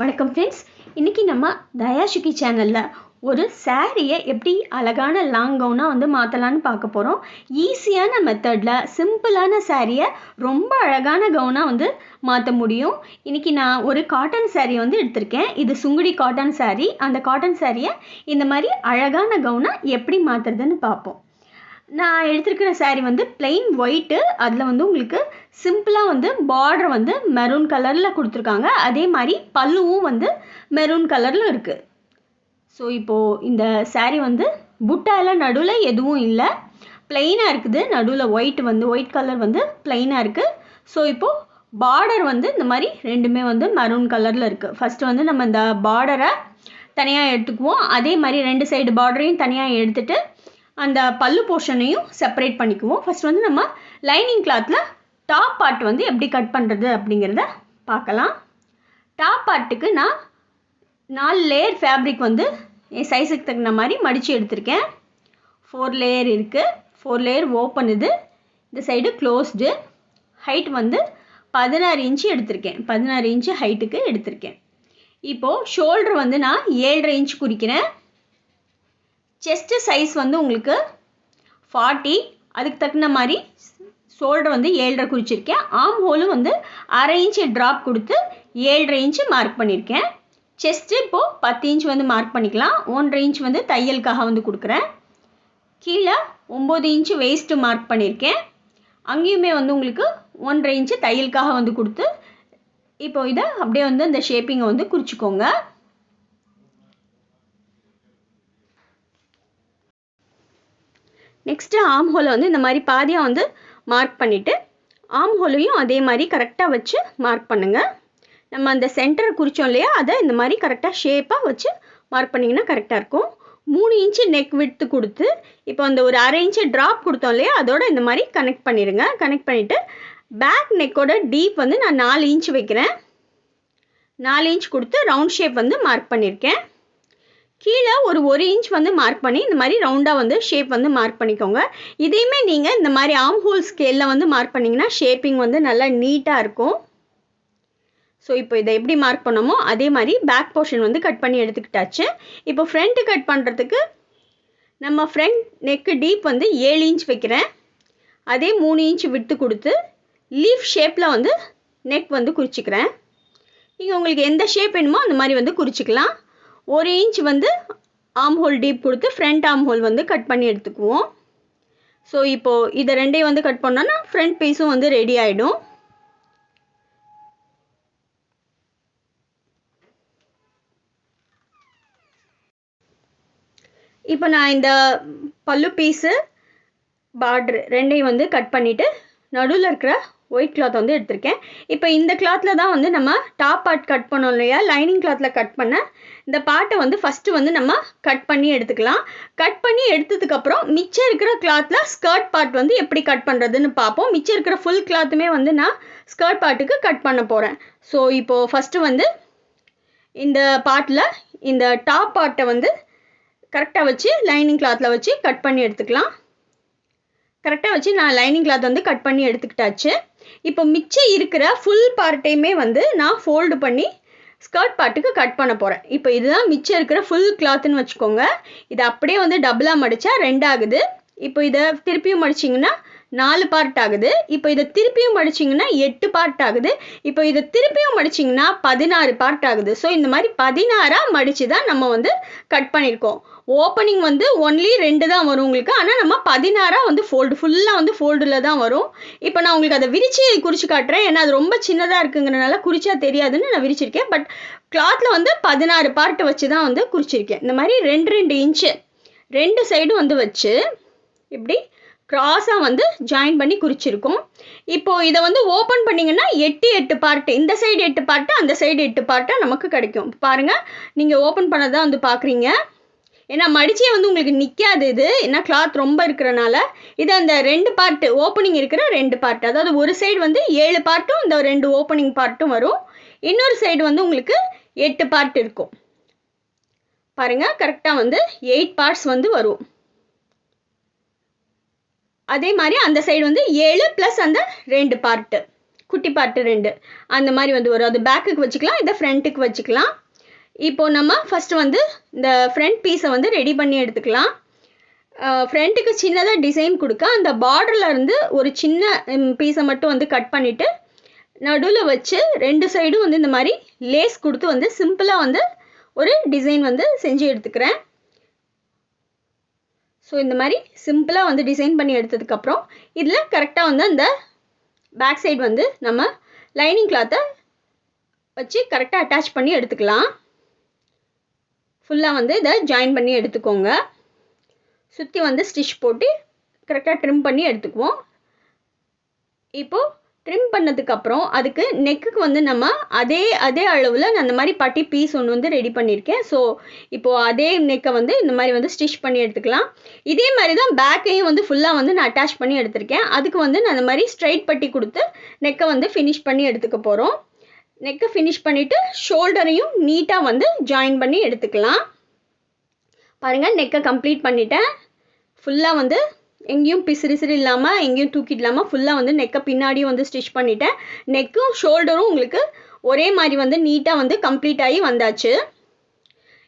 வணக்கம் ஃப்ரெண்ட்ஸ் இன்றைக்கி நம்ம தயாஷுகி சேனலில் ஒரு சாரியை எப்படி அழகான லாங் கவுனாக வந்து மாற்றலான்னு பார்க்க போகிறோம் ஈஸியான மெத்தடில் சிம்பிளான சாரியை ரொம்ப அழகான கவுனாக வந்து மாற்ற முடியும். இன்றைக்கி நான் ஒரு காட்டன் saree வந்து எடுத்திருக்கேன். இது சுங்குடி காட்டன் சாரி அந்த காட்டன் சாரியை இந்த மாதிரி அழகான கவுனாக எப்படி மாற்றுறதுன்னு பார்ப்போம். நான் எடுத்திருக்கிற சேரீ வந்து பிளெயின் ஒயிட்டு அதில் வந்து உங்களுக்கு சிம்பிளாக வந்து பார்டர் வந்து மெரூன் கலரில் கொடுத்துருக்காங்க. அதே மாதிரி பல்லுவும் வந்து மெரூன் கலரில் இருக்குது ஸோ இப்போது இந்த சேரீ வந்து புட்டால நடுவில் எதுவும் இல்லை. பிளெயினாக இருக்குது. நடுவில் ஒயிட் வந்து ஒயிட் கலர் வந்து பிளெயினாக இருக்குது ஸோ இப்போது பார்டர் வந்து இந்த மாதிரி ரெண்டுமே வந்து மெரூன் கலரில் இருக்குது ஃபஸ்ட்டு வந்து நம்ம இந்த பார்டரை தனியாக எடுத்துக்குவோம். அதே மாதிரி ரெண்டு சைடு பார்டரையும் தனியாக எடுத்துகிட்டு அந்த பல்லு போர்ஷனையும் செப்பரேட் பண்ணிக்குவோம். ஃபஸ்ட் வந்து நம்ம லைனிங் கிளாத்தில் டாப் பார்ட் வந்து எப்படி கட் பண்ணுறது அப்படிங்கிறத பார்க்கலாம். டாப் பார்ட்டுக்கு நான் நாலு லேயர் ஃபேப்ரிக் வந்து என் சைஸுக்கு தகுந்த மாதிரி மடித்து எடுத்திருக்கேன். ஃபோர் லேயர் இருக்குது ஃபோர் லேயர் ஓப்பன் இது. இந்த சைடு க்ளோஸ்டு ஹைட் வந்து பதினாறு இன்ச்சு எடுத்திருக்கேன். பதினாறு இன்ச்சு ஹைட்டுக்கு எடுத்திருக்கேன். இப்போது ஷோல்டர் வந்து நான் ஏழரை இன்ச் குறிக்கிறேன். செஸ்ட்டு சைஸ் வந்து உங்களுக்கு ஃபார்ட்டி அதுக்கு தகுந்த மாதிரி ஷோல்டர் வந்து ஏழரை குறிச்சிருக்கேன். ஆம் ஹோலும் வந்து அரை இன்ச்சு ட்ராப் கொடுத்து ஏழரை இன்ச்சு மார்க் பண்ணியிருக்கேன் செஸ்ட்டு இப்போது பத்து இன்ச் வந்து மார்க் பண்ணிக்கலாம். ஒன்றரை இன்ச் வந்து தையலுக்காக வந்து கொடுக்குறேன். கீழே ஒம்பது இன்ச்சு வேஸ்ட்டு மார்க் பண்ணியிருக்கேன் அங்கேயுமே வந்து உங்களுக்கு ஒன்றரை இன்ச்சு தையலுக்காக வந்து கொடுத்து இப்போ இதை அப்படியே வந்து இந்த ஷேப்பிங்கை வந்து குறிச்சிக்கோங்க. நெக்ஸ்ட்டு ஆம் ஹோலை வந்து இந்த மாதிரி பாதியாக வந்து மார்க் பண்ணிவிட்டு ஆம் ஹோலையும் அதே மாதிரி கரெக்டாக வச்சு மார்க் பண்ணுங்கள் நம்ம அந்த சென்டர் குறித்தோம் இல்லையா அதை இந்த மாதிரி கரெக்டாக ஷேப்பாக வச்சு மார்க் பண்ணிங்கன்னா கரெக்டாக இருக்கும். மூணு இன்ச்சு நெக் விட்டு கொடுத்து இப்போ அந்த ஒரு அரை இன்ச்சு ட்ராப் கொடுத்தோம் இல்லையா அதோட இந்த மாதிரி கனெக்ட் பண்ணிடுங்க கனெக்ட் பண்ணிவிட்டு பேக் நெக்கோட டீப் வந்து நான் நாலு இன்ச் வைக்கிறேன். நாலு இன்ச் கொடுத்து ரவுண்ட் ஷேப் வந்து மார்க் பண்ணியிருக்கேன் கீழே ஒரு ஒரு இன்ச் வந்து மார்க் பண்ணி இந்த மாதிரி ரவுண்டாக வந்து ஷேப் வந்து மார்க் பண்ணிக்கோங்க. இதையுமே நீங்கள் இந்த மாதிரி ஆம் ஹோல் ஸ்கேலில் வந்து மார்க் பண்ணிங்கன்னா ஷேப்பிங் வந்து நல்லா நீட்டாக இருக்கும். ஸோ இப்போ இதை எப்படி மார்க் பண்ணோமோ அதே மாதிரி பேக் போர்ஷன் வந்து கட் பண்ணி எடுத்துக்கிட்டாச்சு. இப்போ ஃப்ரண்ட்டு கட் பண்ணுறதுக்கு நம்ம ஃப்ரண்ட் நெக்கு டீப் வந்து ஏழு இன்ச் வைக்கிறேன். அதே மூணு இன்ச் விட்டு கொடுத்து லீஃப் ஷேப்பில் வந்து நெக் வந்து குறிச்சிக்கிறேன். நீங்கள் உங்களுக்கு எந்த ஷேப் வேணுமோ அந்த மாதிரி வந்து குறிச்சிக்கலாம். ஒரு இன்ச் வந்து ஆம் ஹோல் டீப் கொடுத்து ஃப்ரண்ட் ஆம் ஹோல் வந்து கட் பண்ணி எடுத்துக்குவோம். ஸோ இப்போது இதை ரெண்டையும் வந்து கட் பண்ணோன்னா ஃப்ரண்ட் பீஸும் வந்து ரெடி ஆகிடும் இப்போ நான் இந்த பல்லு பீஸு பார்ட்ரு ரெண்டையும் வந்து கட் பண்ணிவிட்டு நடுவில் இருக்கிற ஒயிட் கிளாத் வந்து எடுத்திருக்கேன். இப்போ இந்த கிளாத்தில் தான் வந்து நம்ம டாப் பார்ட் கட் பண்ணோம் இல்லையா? லைனிங் கிளாத்தில் கட் பண்ண இந்த பார்ட்டை வந்து ஃபஸ்ட்டு வந்து நம்ம கட் பண்ணி எடுத்துக்கலாம். கட் பண்ணி எடுத்ததுக்கப்புறம் மிச்சம் இருக்கிற கிளாத்தில் ஸ்கர்ட் பார்ட் வந்து எப்படி கட் பண்ணுறதுன்னு பார்ப்போம். மிச்சம் இருக்கிற ஃபுல் கிளாத்துமே வந்து நான் ஸ்கர்ட் பார்ட்டுக்கு கட் பண்ண போகிறேன் ஸோ இப்போது ஃபஸ்ட்டு வந்து இந்த பார்ட்டில் இந்த டாப் பார்ட்டை வந்து கரெக்டாக வச்சு லைனிங் கிளாத்தில் வச்சு கட் பண்ணி எடுத்துக்கலாம். கரெக்டாக வச்சு நான் லைனிங் கிளாத் வந்து கட் பண்ணி எடுத்துக்கிட்டாச்சு. இப்போ மிச்சம் இருக்கிற ஃபுல் பார்ட்டையுமே வந்து நான் ஃபோல்டு பண்ணி ஸ்கர்ட் பார்ட்டுக்கு கட் பண்ண போகிறேன் இப்போ இதுதான் மிச்சம் இருக்கிற ஃபுல் கிளாத்துன்னு வச்சுக்கோங்க. இது அப்படியே வந்து டபுளாக மடித்தா ரெண்டாகுது இப்போ இதை திருப்பியும் மடிச்சிங்கன்னா நாலு பார்ட் ஆகுது. இப்போ இதை திருப்பியும் மடிச்சிங்கன்னா எட்டு பார்ட் ஆகுது. இப்போ இதை திருப்பியும் மடிச்சிங்கன்னா பதினாறு பார்ட் ஆகுது. ஸோ இந்த மாதிரி பதினாறாக மடித்து தான் நம்ம வந்து கட் பண்ணியிருக்கோம் ஓப்பனிங் வந்து ஒன்லி ரெண்டு தான் வரும் உங்களுக்கு. ஆனால் நம்ம பதினாறாக வந்து ஃபோல்டு ஃபுல்லாக வந்து ஃபோல்டில் தான் வரும். இப்போ நான் உங்களுக்கு அதை விரித்து குறித்து காட்டுறேன். ஏன்னா அது ரொம்ப சின்னதாக இருக்குங்கிறனால குறிச்சா தெரியாதுன்னு நான் விரிச்சிருக்கேன். பட் கிளாத்தில் வந்து பதினாறு பார்ட் வச்சு தான் வந்து குறிச்சிருக்கேன். இந்த மாதிரி ரெண்டு ரெண்டு இன்ச்சு ரெண்டு சைடும் வந்து வச்சு இப்படி க்ராஸாக வந்து ஜாயின் பண்ணி குறிச்சிருக்கோம். இப்போது இதை வந்து ஓப்பன் பண்ணிங்கன்னா எட்டு எட்டு பார்ட்டு இந்த சைடு எட்டு பார்ட்டு அந்த சைடு எட்டு பார்ட்டாக நமக்கு கிடைக்கும். பாருங்கள் நீங்கள் ஓப்பன் பண்ணதான் வந்து பார்க்குறீங்க. ஏன்னா மடிச்சே வந்து உங்களுக்கு நிற்காது இது. ஏன்னா கிளாத் ரொம்ப இருக்கிறனால. இது அந்த ரெண்டு பார்ட்டு ஓப்பனிங் இருக்கிற ரெண்டு பார்ட் அதாவது ஒரு சைடு வந்து ஏழு பார்ட்டும் இந்த ரெண்டு ஓப்பனிங் பார்ட்டும் வரும். இன்னொரு சைடு வந்து உங்களுக்கு எட்டு பார்ட் இருக்கும். பாருங்கள் கரெக்டாக வந்து எயிட் பார்ட்ஸ் வந்து வரும். அதே மாதிரி அந்த சைடு வந்து ஏழு ப்ளஸ் அந்த ரெண்டு பார்ட்டு குட்டி பார்ட்டு ரெண்டு. அந்த மாதிரி வந்து வரும். அது பேக்குக்கு வச்சுக்கலாம் இதை ஃப்ரண்ட்டுக்கு வச்சுக்கலாம். இப்போ நம்ம ஃபஸ்ட்டு வந்து இந்த ஃப்ரண்ட் பீஸை வந்து ரெடி பண்ணி எடுத்துக்கலாம். ஃப்ரண்ட்டுக்கு சின்னதாக டிசைன் கொடுக்க அந்த பார்டரில் இருந்து ஒரு சின்ன பீஸை மட்டும் வந்து கட் பண்ணிவிட்டு நடுவில் வச்சு ரெண்டு சைடும் வந்து இந்த மாதிரி லேஸ் கொடுத்து வந்து சிம்பிளாக வந்து ஒரு டிசைன் வந்து செஞ்சு எடுத்துக்கிறேன். ஸோ இந்த மாதிரி சிம்பிளாக வந்து டிசைன் பண்ணி எடுத்ததுக்கப்புறம் இதில் கரெக்டாக வந்து அந்த பேக் சைடு வந்து நம்ம லைனிங் கிளாத்தை வச்சு கரெக்டாக அட்டாச் பண்ணி எடுத்துக்கலாம். ஃபுல்லாக வந்து இதை ஜாயின் பண்ணி எடுத்துக்கோங்க. சுற்றி வந்து ஸ்டிச் போட்டு கரெக்டாக ட்ரிம் பண்ணி எடுத்துக்குவோம். இப்போது ட்ரிம் பண்ணதுக்கப்புறம் அதுக்கு நெக்குக்கு வந்து நம்ம அதே அதே அளவில் நான் அந்த மாதிரி பட்டி பீஸ் ஒன்று வந்து ரெடி பண்ணியிருக்கேன். ஸோ இப்போது அதே நெக்கை வந்து இந்த மாதிரி வந்து ஸ்டிச் பண்ணி எடுத்துக்கலாம். இதே மாதிரி தான் பேக்கையும் வந்து ஃபுல்லாக வந்து நான் அட்டாச் பண்ணி எடுத்திருக்கேன். அதுக்கு வந்து நான் அந்த மாதிரி ஸ்ட்ரைட் பட்டி கொடுத்து நெக்கை வந்து ஃபினிஷ் பண்ணி எடுத்துக்க போகிறோம் நெக்கை ஃபினிஷ் பண்ணிவிட்டு ஷோல்டரையும் நீட்டாக வந்து ஜாயின் பண்ணி எடுத்துக்கலாம். பாருங்கள் நெக்கை கம்ப்ளீட் பண்ணிட்டேன். ஃபுல்லாக வந்து எங்கேயும் பிசிறிசிறு இல்லாமல் எங்கேயும் தூக்கிட்டு இல்லாமல் ஃபுல்லாக வந்து நெக்கை பின்னாடியும் வந்து ஸ்டிச் பண்ணிட்டேன். நெக்கும் ஷோல்டரும் உங்களுக்கு ஒரே மாதிரி வந்து நீட்டாக வந்து கம்ப்ளீட் ஆகி வந்தாச்சு.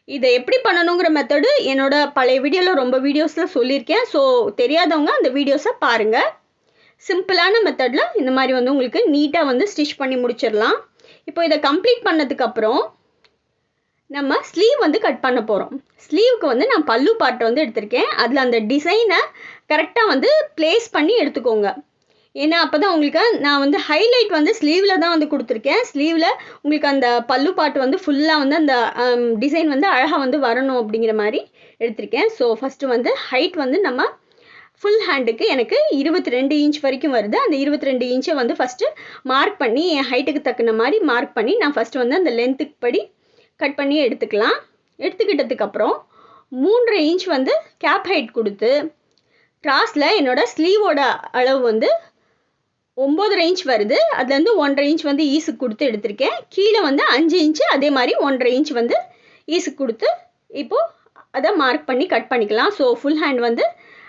இதை எப்படி பண்ணணுங்கிற மெத்தடு என்னோட பழைய வீடியோவில் ரொம்ப வீடியோஸில் சொல்லியிருக்கேன். ஸோ தெரியாதவங்க அந்த வீடியோஸை பாருங்கள் சிம்பிளான மெத்தடில் இந்த மாதிரி வந்து உங்களுக்கு நீட்டாக வந்து ஸ்டிச் பண்ணி முடிச்சிடலாம். இப்போ இதை கம்ப்ளீட் பண்ணதுக்கப்புறம் நம்ம ஸ்லீவ் வந்து கட் பண்ண போகிறோம் ஸ்லீவுக்கு வந்து நான் பல்லு பாட்டை வந்து எடுத்திருக்கேன். அதில் அந்த டிசைனை கரெக்டாக வந்து ப்ளேஸ் பண்ணி எடுத்துக்கோங்க. ஏன்னா அப்போ தான் உங்களுக்கு நான் வந்து ஹைலைட் வந்து ஸ்லீவில் தான் வந்து கொடுத்துருக்கேன். ஸ்லீவில் உங்களுக்கு அந்த பல்லு பாட்டு வந்து ஃபுல்லாக வந்து அந்த um, டிசைன் வந்து அழகாக வந்து வரணும் அப்படிங்கிற மாதிரி எடுத்திருக்கேன். ஸோ ஃபஸ்ட்டு வந்து ஹைட் வந்து நம்ம ஃபுல் ஹேண்டுக்கு எனக்கு இருபத்தி ரெண்டு இன்ச் வரைக்கும் வருது. அந்த இருபத்தி ரெண்டு இன்ச்சை வந்து ஃபஸ்ட்டு மார்க் பண்ணி என் ஹைட்டுக்கு தக்குன மாதிரி மார்க் பண்ணி நான் ஃபஸ்ட்டு வந்து அந்த லென்த்துக்கு படி கட் பண்ணி எடுத்துக்கலாம். எடுத்துக்கிட்டதுக்கப்புறம் மூன்றரை இன்ச் வந்து கேப் ஹைட் கொடுத்து கிராஸில் என்னோடய ஸ்லீவோட அளவு வந்து ஒம்போதரை இன்ச் வருது. அதுலேருந்து ஒன்றரை இன்ச் வந்து ஈஸுக்கு கொடுத்து எடுத்திருக்கேன். கீழே வந்து அஞ்சு இன்ச்சு அதே மாதிரி ஒன்றரை இன்ச் வந்து ஈஸுக்கு கொடுத்து இப்போது அதை மார்க் பண்ணி கட் பண்ணிக்கலாம். ஸோ ஃபுல் ஹேண்ட் வந்து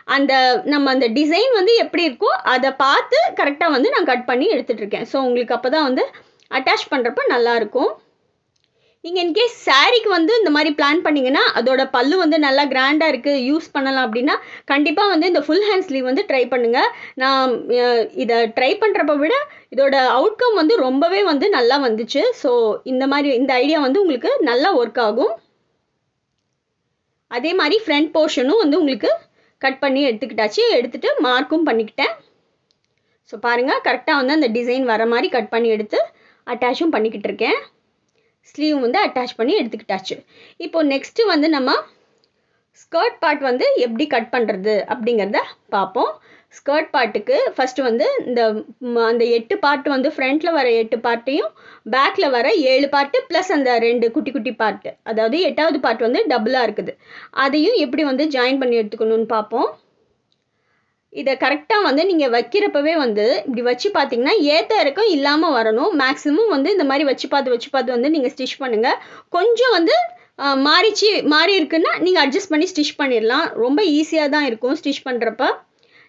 அந்த நம்ம அந்த டிசைன் வந்து எப்படி இருக்கோ அதை பார்த்து கரெக்டாக வந்து நான் கட் பண்ணி எடுத்துட்ருக்கேன் ஸோ உங்களுக்கு அப்போ தான் வந்து அட்டாச் பண்ணுறப்ப நல்லாயிருக்கும் நீங்கள் இன்கேஸ் சாரீக்கு வந்து இந்த மாதிரி பிளான் பண்ணிங்கன்னா அதோட பல்லு வந்து நல்லா கிராண்டாக இருக்குது யூஸ் பண்ணலாம் அப்படின்னா கண்டிப்பாக வந்து இந்த ஃபுல் ஹேண்ட் ஸ்லீவ் வந்து ட்ரை பண்ணுங்கள் நான் இதை ட்ரை பண்ணுறப்ப விட இதோட அவுட்கம் வந்து ரொம்பவே வந்து நல்லா வந்துச்சு. ஸோ இந்த மாதிரி இந்த ஐடியா வந்து உங்களுக்கு நல்லா ஒர்க் ஆகும். அதே மாதிரி ஃப்ரண்ட் போர்ஷனும் வந்து உங்களுக்கு கட் பண்ணி எடுத்துக்கிட்டாச்சு. எடுத்துகிட்டு மார்க்கும் பண்ணிக்கிட்டேன். ஸோ பாருங்கள் கரெக்டாக வந்து அந்த டிசைன் வர மாதிரி கட் பண்ணி எடுத்து அட்டாச்சும் பண்ணிக்கிட்டு இருக்கேன். ஸ்லீவ் வந்து அட்டாச் பண்ணி எடுத்துக்கிட்டாச்சு. இப்போ நெக்ஸ்ட்டு வந்து நம்ம ஸ்கர்ட் பார்ட் வந்து எப்படி கட் பண்ணுறது அப்படிங்கிறத பார்ப்போம். ஸ்கர்ட் பார்ட்டுக்கு ஃபஸ்ட்டு வந்து இந்த அந்த எட்டு பார்ட் வந்து ஃப்ரண்ட்டில் வர எட்டு பார்ட்டையும் பேக்கில் வர ஏழு பார்ட்டு ப்ளஸ் அந்த ரெண்டு குட்டி குட்டி பார்ட்டு அதாவது எட்டாவது பார்ட் வந்து டபுளாக இருக்குது. அதையும் எப்படி வந்து ஜாயின் பண்ணி எடுத்துக்கணும்னு பார்ப்போம். இதை கரெக்டாக வந்து நீங்கள் வைக்கிறப்பவே வந்து இப்படி வச்சு பார்த்தீங்கன்னா ஏற்ற இறக்கம் இல்லாமல் வரணும். மேக்ஸிமம் வந்து இந்த மாதிரி வச்சு பார்த்து வச்சு பார்த்து வந்து நீங்கள் ஸ்டிச் பண்ணுங்கள் கொஞ்சம் வந்து மாறிச்சு மாறி இருக்குன்னா நீங்கள் அட்ஜஸ்ட் பண்ணி ஸ்டிச் பண்ணிடலாம். ரொம்ப ஈஸியாக தான் இருக்கும் ஸ்டிச் பண்ணுறப்ப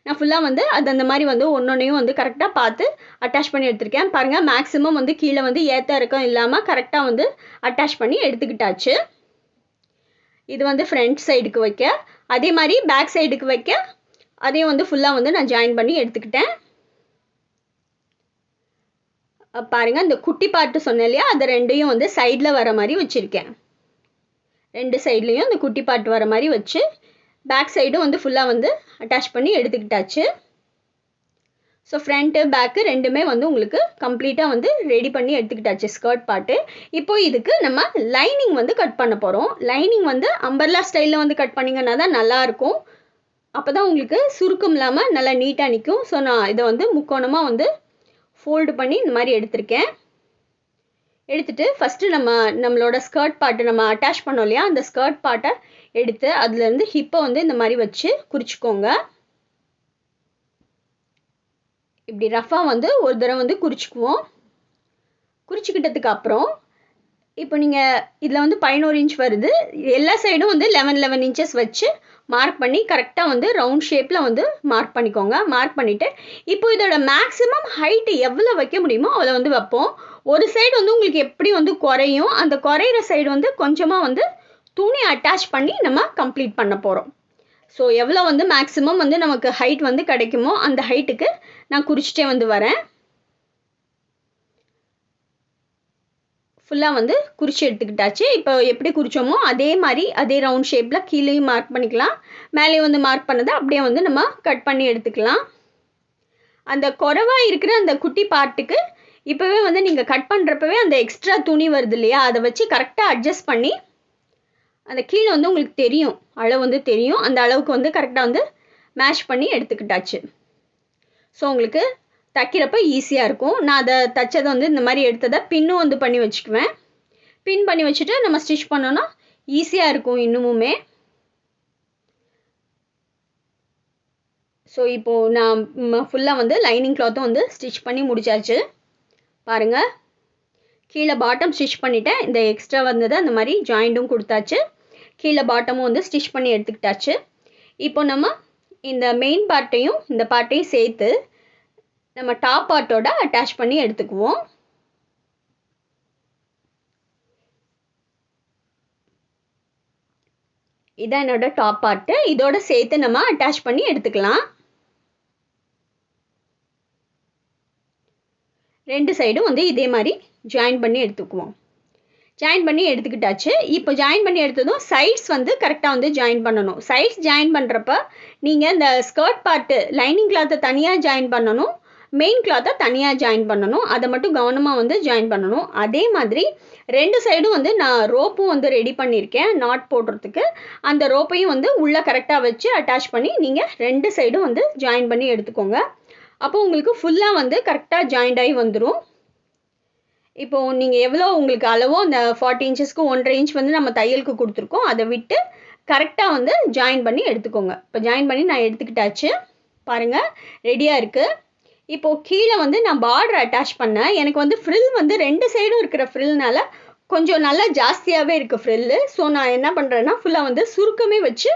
நான் ஃபுல்லாக வந்து அது அந்த மாதிரி வந்து ஒன்றொன்றையும் வந்து கரெக்டாக பார்த்து அட்டாச் பண்ணி எடுத்திருக்கேன். பாருங்கள் மேக்ஸிமம் வந்து கீழே வந்து ஏற்ற இறக்கம் இல்லாமல் கரெக்டாக வந்து அட்டாச் பண்ணி எடுத்துக்கிட்டாச்சு. இது வந்து ஃப்ரண்ட் சைடுக்கு வைக்க. அதே மாதிரி பேக் சைடுக்கு வைக்க. அதையும் வந்து ஃபுல்லாக வந்து நான் ஜாயின் பண்ணி எடுத்துக்கிட்டேன். பாருங்கள் இந்த குட்டி பாட்டு சொன்னேன் இல்லையா? அது ரெண்டையும் வந்து சைடில் வர மாதிரி வச்சுருக்கேன். ரெண்டு சைட்லேயும் இந்த குட்டி பாட்டு வர மாதிரி வச்சு பேக் சைடும் வந்து ஃபுல்லாக வந்து அட்டாச் பண்ணி எடுத்துக்கிட்டாச்சு. ஸோ ஃப்ரண்ட்டு பேக்கு ரெண்டுமே வந்து உங்களுக்கு கம்ப்ளீட்டாக வந்து ரெடி பண்ணி எடுத்துக்கிட்டாச்சு ஸ்கர்ட் பாட்டு இப்போ இதுக்கு நம்ம லைனிங் வந்து கட் பண்ண போகிறோம் லைனிங் வந்து அம்பர்லா ஸ்டைலில் வந்து கட் பண்ணிங்கன்னா தான் நல்லாயிருக்கும். அப்போ தான் உங்களுக்கு சுருக்கம் இல்லாமல் நல்லா நீட்டாக நிற்கும் ஸோ நான் இதை வந்து முக்கோணமாக வந்து ஃபோல்டு பண்ணி இந்த மாதிரி எடுத்திருக்கேன். எடுத்துகிட்டு ஃபஸ்ட்டு நம்ம நம்மளோட ஸ்கர்ட் பாட்டு நம்ம அட்டாச் பண்ணோம் இல்லையா? அந்த ஸ்கர்ட் பாட்டை எடுத்து அதுலேருந்து ஹிப்பை வந்து இந்த மாதிரி வச்சு குறிச்சிக்கோங்க. இப்படி ரஃபாக வந்து ஒரு தடவை வந்து குறிச்சிக்குவோம். குறிச்சிக்கிட்டதுக்கு அப்புறம் இப்போ நீங்கள் இதில் வந்து பதினோரு இன்ச் வருது. எல்லா சைடும் வந்து லெவன் லெவன் இன்ச்சஸ் வச்சு மார்க் பண்ணி கரெக்டாக வந்து ரவுண்ட் ஷேப்பில் வந்து மார்க் பண்ணிக்கோங்க. மார்க் பண்ணிவிட்டு இப்போ இதோட மேக்ஸிமம் ஹைட்டு எவ்வளோ வைக்க முடியுமோ அவ்வளோ வந்து வைப்போம். ஒரு சைடு வந்து உங்களுக்கு எப்படி வந்து குறையும் அந்த குறையிற சைடு வந்து கொஞ்சமாக வந்து துணி அட்டாச் பண்ணி நம்ம கம்ப்ளீட் பண்ண போகிறோம் ஸோ எவ்வளோ வந்து மேக்ஸிமம் வந்து நமக்கு ஹைட் வந்து கிடைக்குமோ அந்த ஹைட்டுக்கு நான் குறிச்சிட்டே வந்து வரேன். ஃபுல்லாக வந்து குறிச்சி எடுத்துக்கிட்டாச்சு. இப்போ எப்படி குறித்தோமோ அதே மாதிரி அதே ரவுண்ட் ஷேப்பில் கீழேயும் மார்க் பண்ணிக்கலாம். மேலேயும் வந்து மார்க் பண்ணதை அப்படியே வந்து நம்ம கட் பண்ணி எடுத்துக்கலாம். அந்த குறைவாக இருக்கிற அந்த குட்டி பார்ட்டுக்கு இப்போவே வந்து நீங்கள் கட் பண்ணுறப்பவே அந்த எக்ஸ்ட்ரா துணி வருது இல்லையா? அதை வச்சு கரெக்டாக அட்ஜஸ்ட் பண்ணி அந்த கீழே வந்து உங்களுக்கு தெரியும். அளவு வந்து தெரியும். அந்த அளவுக்கு வந்து கரெக்டாக வந்து மேஷ் பண்ணி எடுத்துக்கிட்டாச்சு. ஸோ உங்களுக்கு தைக்கிறப்ப ஈஸியாக இருக்கும். நான் அதை தைச்சதை வந்து இந்த மாதிரி எடுத்ததை பின்னும் வந்து பண்ணி வச்சுக்குவேன். பின் பண்ணி வச்சுட்டு நம்ம ஸ்டிச் பண்ணோன்னா ஈஸியாக இருக்கும் இன்னுமுமே. ஸோ இப்போது நான் ஃபுல்லாக வந்து லைனிங் கிளாத்தும் வந்து ஸ்டிச் பண்ணி முடிச்சாச்சு. பாருங்கள் கீழே பாட்டம் ஸ்டிச் பண்ணிவிட்டேன் இந்த எக்ஸ்ட்ரா வந்ததை அந்த மாதிரி ஜாயிண்ட்டும் கொடுத்தாச்சு. கீழே பாட்டமும் வந்து ஸ்டிச் பண்ணி எடுத்துக்கிட்டாச்சு. இப்போ நம்ம இந்த மெயின் பார்ட்டையும் இந்த பார்ட்டையும் சேர்த்து நம்ம டாப் பார்ட்டோட அட்டாச் பண்ணி எடுத்துக்குவோம். இதான் என்னோட டாப் பார்ட்டு இதோட சேர்த்து நம்ம அட்டாச் பண்ணி எடுத்துக்கலாம். ரெண்டு சைடும் வந்து இதே மாதிரி ஜாயின் பண்ணி எடுத்துக்குவோம். ஜாயின் பண்ணி எடுத்துக்கிட்டாச்சு. இப்போ ஜாயின் பண்ணி எடுத்ததும் சைட்ஸ் வந்து கரெக்டாக வந்து ஜாயின் பண்ணணும். சைட்ஸ் ஜாயின் பண்ணுறப்ப நீங்கள் இந்த ஸ்கர்ட் பார்ட்டு லைனிங் கிளாத்தை தனியாக ஜாயின் பண்ணணும். மெயின் கிளாத்தை தனியாக ஜாயின் பண்ணணும். அதை மட்டும் கவனமாக வந்து ஜாயின் பண்ணணும். அதே மாதிரி ரெண்டு சைடும் வந்து நான் ரோப்பும் வந்து ரெடி பண்ணியிருக்கேன் நாட் போடுறதுக்கு. அந்த ரோப்பையும் வந்து உள்ளே கரெக்டாக வச்சு அட்டாச் பண்ணி நீங்கள் ரெண்டு சைடும் வந்து ஜாயின் பண்ணி எடுத்துக்கோங்க. அப்போ உங்களுக்கு ஃபுல்லாக வந்து கரெக்டாக ஜாயிண்ட் ஆகி வந்துடும் இப்போது நீங்கள் எவ்வளோ உங்களுக்கு அளவோ அந்த ஃபார்ட்டி இன்ச்சஸ்க்கு ஒன்றரை இன்ச் வந்து நம்ம தையலுக்கு கொடுத்துருக்கோம். அதை விட்டு கரெக்டாக வந்து ஜாயின் பண்ணி எடுத்துக்கோங்க. இப்போ ஜாயின் பண்ணி நான் எடுத்துக்கிட்டாச்சு. பாருங்கள் ரெடியாக இருக்குது இப்போது கீழே வந்து நான் பார்டர் அட்டாச் பண்ணேன். எனக்கு வந்து ஃப்ரில் வந்து ரெண்டு சைடும் இருக்கிற ஃப்ரில்னால கொஞ்சம் நல்லா ஜாஸ்தியாகவே இருக்குது ஃப்ரில்லு ஸோ நான் என்ன பண்ணுறேன்னா ஃபுல்லாக வந்து சுருக்கமே வச்சு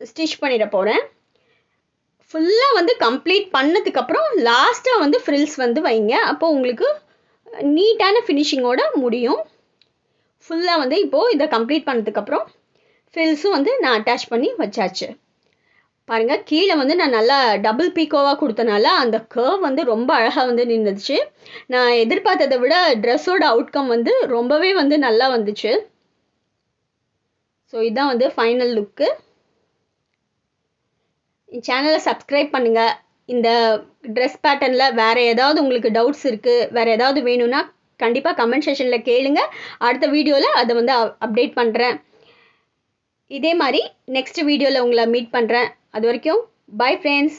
ஸ்டிச் பண்ணிட போகிறேன் ஃபுல்லாக வந்து கம்ப்ளீட் பண்ணதுக்கப்புறம் லாஸ்ட்டாக வந்து ஃப்ரில்ஸ் வந்து வைங்க. அப்போ உங்களுக்கு நீட்டான ஃபினிஷிங்கோட முடியும். ஃபுல்லாக வந்து இப்போது இதை கம்ப்ளீட் பண்ணதுக்கப்புறம் ஃபில்ஸும் வந்து நான் அட்டாச் பண்ணி வச்சாச்சு. பாருங்கள் கீழே வந்து நான் நல்லா டபுள் பீக்கோவாக கொடுத்தனால அந்த கர்வ் வந்து ரொம்ப அழகாக வந்து நின்றுச்சு நான் எதிர்பார்த்ததை விட ட்ரெஸ்ஸோட அவுட்கம் வந்து ரொம்பவே வந்து நல்லா வந்துச்சு. ஸோ இதுதான் வந்து ஃபைனல் லுக்கு சேனலை சப்ஸ்கிரைப் பண்ணுங்கள் இந்த ட்ரெஸ் பேட்டர்னில் வேறு ஏதாவது உங்களுக்கு டவுட்ஸ் இருக்குது வேறு ஏதாவது வேணும்னா கண்டிப்பாக கமெண்ட் செஷனில் கேளுங்க. அடுத்த வீடியோவில் அதை வந்து அப்டேட் பண்ணுறேன் இதே மாதிரி நெக்ஸ்ட் வீடியோவில் உங்களை மீட் பண்ணுறேன் அது வரைக்கும் பை ஃப்ரெண்ட்ஸ்